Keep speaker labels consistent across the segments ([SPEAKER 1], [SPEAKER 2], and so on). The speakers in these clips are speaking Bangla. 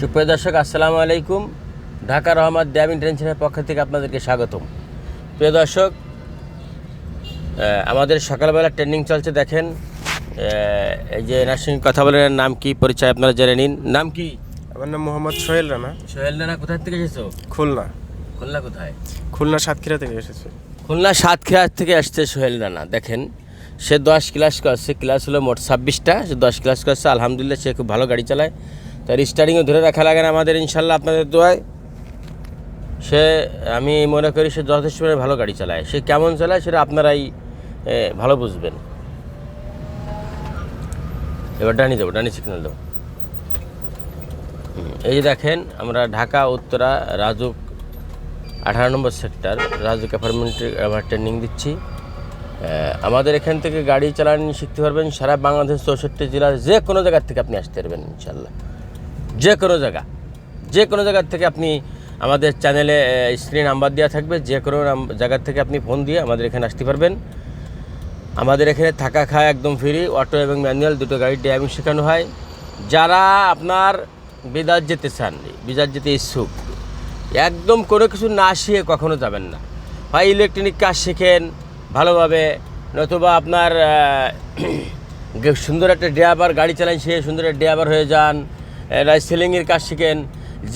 [SPEAKER 1] সুপ্রিয় দর্শক আসসালামু আলাইকুম। ঢাকা রহমান ড্যাম ইন্টারন্যাশনালের পক্ষ থেকে আপনাদেরকে স্বাগতম। প্রিয় দর্শক আমাদের সকালবেলা ট্রেনিং চলছে দেখেন এই যে এনার সঙ্গে কথা বলেন নাম কি পরিচয় আপনারা জেনে নিন। নাম কি?
[SPEAKER 2] আমার নাম মোহাম্মদ সোহেল রানা।
[SPEAKER 1] সোহেল রানা কোথায় থেকে এসেছ?
[SPEAKER 2] খুলনা।
[SPEAKER 1] খুলনা কোথায়?
[SPEAKER 2] খুলনা সাতক্ষীরা থেকে এসেছে।
[SPEAKER 1] খুলনা সাতক্ষীরা থেকে আসছে সোহেল রানা দেখেন সে দশ ক্লাস করছে ক্লাস হলো মোট ছাব্বিশটা সে দশ ক্লাস করছে আলহামদুলিল্লাহ সে খুব ভালো গাড়ি চালায়। তার স্টারিংও ধরে রাখা লাগে না আমাদের, ইনশাল্লাহ আপনাদের দোয়ায়। সে, আমি মনে করি সে যথেষ্ট ভালো গাড়ি চালায়। সে কেমন চালায় সেটা আপনারাই ভালো বুঝবেন। এবার ডানি যাব, ডানি সিগন্যাল দেবো। এই যে দেখেন, আমরা ঢাকা, উত্তরা, রাজুক, আঠারো নম্বর সেক্টর রাজুক অ্যাপার্টমেন্টে আমরা ট্রেনিং দিচ্ছি। আমাদের এখান থেকে গাড়ি চালানো শিখতে পারবেন সারা বাংলাদেশ চৌষট্টি জেলার যে কোনো জায়গার থেকে আপনি আসতে পারবেন, ইনশাল্লাহ। যে কোনো জায়গা যে কোনো জায়গার থেকে আপনি আমাদের চ্যানেলে স্ক্রিন নাম্বার দেওয়া থাকবে যে কোনো জায়গার থেকে আপনি ফোন দিয়ে আমাদের এখানে আসতে পারবেন। আমাদের এখানে থাকা খাওয়া একদম ফ্রি, অটো এবং ম্যানুয়াল দুটো গাড়ি ড্রাইভিং শেখানো হয়। যারা আপনার বিদাত যেতে চান, বিদাত যেতে ইচ্ছুক, একদম কোনো কিছু না শিখে কখনো যাবেন না। হয় ইলেকট্রনিক কাজ শেখেন, ভালোভাবে, নতুবা আপনার সুন্দর একটা ড্রাইভার, গাড়ি চালান শিখে সুন্দর একটা ড্রাইভার হয়ে যান সেলিংয়ের কাজ শিখেন।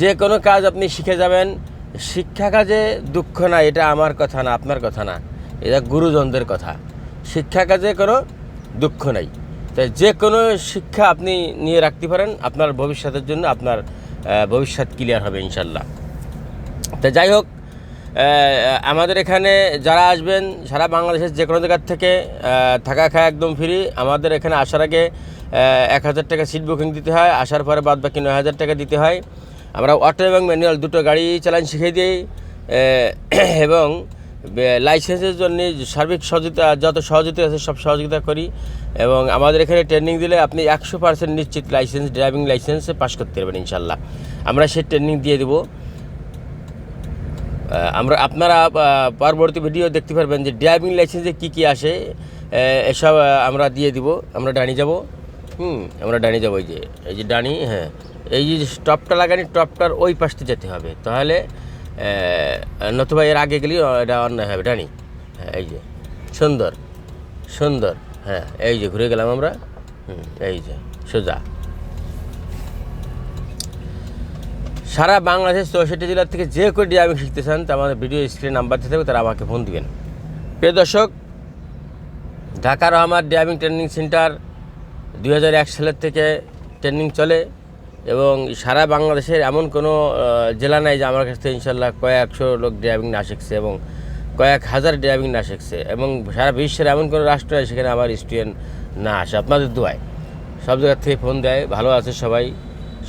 [SPEAKER 1] যে কোনো কাজ আপনি শিখে যাবেন। শিক্ষা কাজে দুঃখ না এটা আমার কথা না, আপনার কথা না। এটা গুরুজনদের কথা। শিক্ষা কাজে কোনো দুঃখ নাই। তাই যে কোনো শিক্ষা আপনি নিয়ে রাখতে পারেন, আপনার ভবিষ্যতের জন্য আপনার ভবিষ্যৎ ক্লিয়ার হবে ইনশাল্লাহ। তা যাই হোক আমাদের এখানে যারা আসবেন, সারা বাংলাদেশের যে কোনো জায়গার থেকে থাকা খাওয়া একদম ফ্রি আমাদের এখানে আসার আগে এক হাজার টাকা সিট বুকিং দিতে হয়, আসার পরে বাদ বাকি নয় হাজার টাকা দিতে হয়। আমরা অটো এবং ম্যানুয়াল দুটো গাড়ি চালান শিখিয়ে দিই এবং লাইসেন্সের জন্য সার্বিক সহযোগিতা, যত সহযোগিতা আছে সব সহযোগিতা করি। এবং আমাদের এখানে ট্রেনিং দিলে আপনি একশো পার্সেন্ট নিশ্চিত লাইসেন্স ড্রাইভিং লাইসেন্সে পাশ করতে পারবেন ইনশাল্লাহ আমরা সেই ট্রেনিং দিয়ে দেবো। আমরা আপনারা পরবর্তী ভিডিও দেখতে পারবেন যে ড্রাইভিং লাইসেন্সে কী কী আসে। এসব আমরা দিয়ে দিব। আমরা ডানি যাব। হুম, আমরা ডানি যাব, এই যে এই যে ডানি হ্যাঁ এই যে টপটা লাগানি, টপটার ওই পাশতে যেতে হবে। তাহলে নতুবা এর আগে গেলেই এটা অন্যায় হবে, ডানি। হ্যাঁ এই যে, সুন্দর সুন্দর হ্যাঁ এই যে, ঘুরে গেলাম আমরা। হুম, এই যে, সোজা। সারা বাংলাদেশ চৌষট্টি জেলার থেকে যে কেউ ড্রাইভিং শিখতে চান তা আমাদের ভিডিও স্ক্রিন নাম্বার দিতে হবে, তারা আমাকে ফোন দিবেন। প্রিয় দর্শক ঢাকার রহমান ড্রাইভিং ট্রেনিং সেন্টার দু হাজার এক সালের থেকে ট্রেনিং চলে এবং সারা বাংলাদেশের এমন কোনো জেলা নাই যে আমার কাছ থেকে ইনশাল্লাহ কয়েকশো লোক ড্রাইভিং না শিখছে এবং কয়েক হাজার ড্রাইভিং না শিখছে এবং সারা বিশ্বের এমন কোনো রাষ্ট্র আছে সেখানে আমার স্টুডেন্ট না আসে। আপনাদের দোয়ায়। সব জায়গার থেকে ফোন দেয়। ভালো আছে সবাই।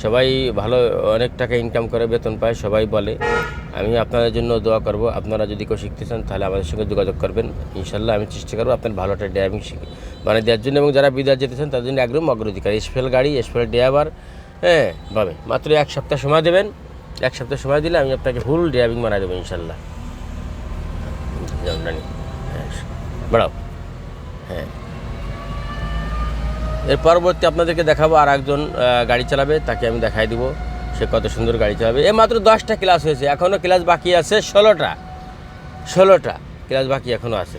[SPEAKER 1] সবাই ভালো, অনেক টাকা ইনকাম করে, বেতন পায়, সবাই বলে। আমি আপনাদের জন্য দোয়া করব। আপনারা যদি কেউ শিখতে চান, তাহলে আমাদের সঙ্গে যোগাযোগ করবেন। ইনশাল্লাহ আমি চেষ্টা করব আপনার ভালো একটা ড্রাইভিং শিখে মানে দেওয়ার জন্য। এবং যারা বিদেশ যেতে চান, তাদের জন্য একদম অগ্রাধিকার। স্পেশাল গাড়ি স্পেশাল ড্রাইভার হ্যাঁ পাবে মাত্র এক সপ্তাহ সময় দেবেন। এক সপ্তাহ সময় দিলে আমি আপনাকে ফুল ড্রাইভিং বানাই দেবো ইনশাল্লাহ হ্যাঁ বাড়াও। হ্যাঁ। এর পরবর্তী আপনাদেরকে দেখাবো আর একজন গাড়ি চালাবে, তাকে আমি দেখাই দিব। সে কত সুন্দর গাড়ি চালাবে। এ মাত্র দশটা ক্লাস হয়েছে এখনও ক্লাস বাকি আছে ষোলোটা। ষোলোটা ক্লাস বাকি এখনও আছে।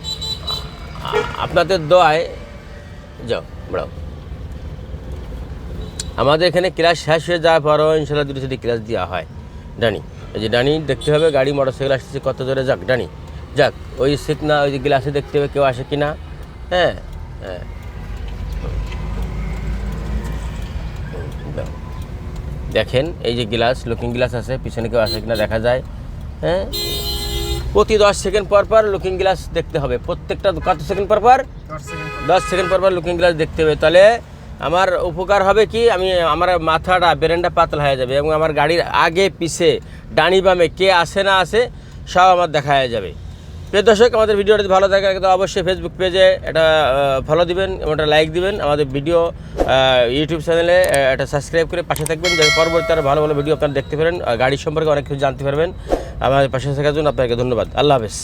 [SPEAKER 1] আপনাদের দোয়ায়, যাও, বড়াও। আমাদের এখানে ক্লাস শেষ হয়ে যাওয়ার পরও ইনশাল্লাহ দুটো সেটি ক্লাস দেওয়া হয়। ডানি, এই যে ডানি, দেখতে হবে গাড়ি মোটর সাইকেল আসতেছে, কত জোরে যাক। ডানি, যাক, ওই সিট না ওই যে গ্লাসে দেখতে হবে কেউ আসে কি না হ্যাঁ হ্যাঁ। দেখেন এই যে গ্লাস লুকিং গ্লাস আছে পিছনে কেউ আসে কিনা দেখা যায় হ্যাঁ? প্রতি দশ সেকেন্ড পর পর লুকিং গ্লাস দেখতে হবে। প্রত্যেকটা কত সেকেন্ড পর পর? দশ সেকেন্ড পর পর। লুকিং গ্লাস দেখতে হবে। তাহলে আমার উপকার হবে কি? আমি আমার মাথাটা ব্রেনটা পাতলা হয়ে যাবে এবং আমার গাড়ির আগে পিছে ডানি বামে কে আসে না আসে সব আমার দেখা হয়ে যাবে। প্রিয় দর্শক, আমাদের ভিডিওটা ভালো থাকে তো অবশ্যই ফেসবুক পেজে এটা ফলো দিবেন এবং একটা লাইক দিবেন। আমাদের ভিডিও ইউটিউব চ্যানেলে এটা সাবস্ক্রাইব করে পাশে থাকবেন যাতে পরবর্তী আরও ভালো ভালো ভিডিও আপনারা দেখতে পারেন। গাড়ি সম্পর্কে অনেক কিছু জানতে পারবেন। আমাদের পাশে থাকার জন্য আপনাকে ধন্যবাদ। আল্লাহ হাফেজ।